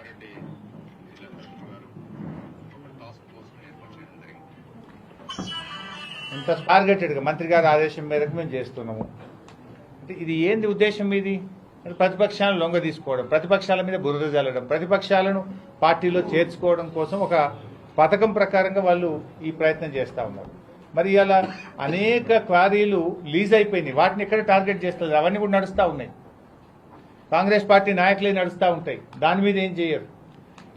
సంగారెడ్డి జిల్లా కలెక్టర్ గారు. ఒక టాస్క్ ఫోర్స్ను ఏర్పాటు చేయడం జరిగింది. ఇంత టార్గెటెడ్గా మంత్రి గారి ఆదేశం మేరకు మేము చేస్తున్నాము. అంటే ఇది ఏంది ఉద్దేశం ఇది ప్రతిపక్షాలను లొంగ తీసుకోవడం ప్రతిపక్షాల మీద బురద జల్లడం ప్రతిపక్షాలను పార్టీలో చేర్చుకోవడం కోసం ఒక పథకం ప్రకారంగా వాళ్ళు ఈ ప్రయత్నం చేస్తూ ఉన్నారు. మరి ఇలా అనేక క్వారీలు లీజ్ అయిపోయినాయి. వాటిని ఎక్కడ టార్గెట్ చేస్తారు అవన్నీ కూడా నడుస్తూ ఉన్నాయి. కాంగ్రెస్ పార్టీ నాయకులే నడుస్తూ ఉంటాయి. దాని మీద ఏం చేయరు.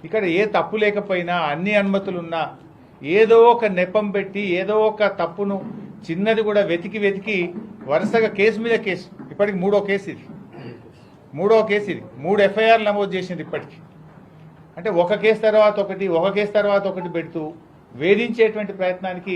ఇక్కడ ఏ తప్పు లేకపోయినా అన్ని అనుమతులున్నా ఏదో ఒక నెపం పెట్టి ఏదో ఒక తప్పును చిన్నది కూడా వెతికి వెతికి వరుసగా కేసు మీద కేసు. ఇప్పటికి మూడో కేసు ఇది. మూడో కేసు ఇది. మూడు ఎఫ్ఐఆర్ నమోదు చేసింది ఇప్పటికి. అంటే ఒక కేసు తర్వాత ఒకటి ఒక కేసు తర్వాత ఒకటి పెడుతూ వేధించేటువంటి ప్రయత్నానికి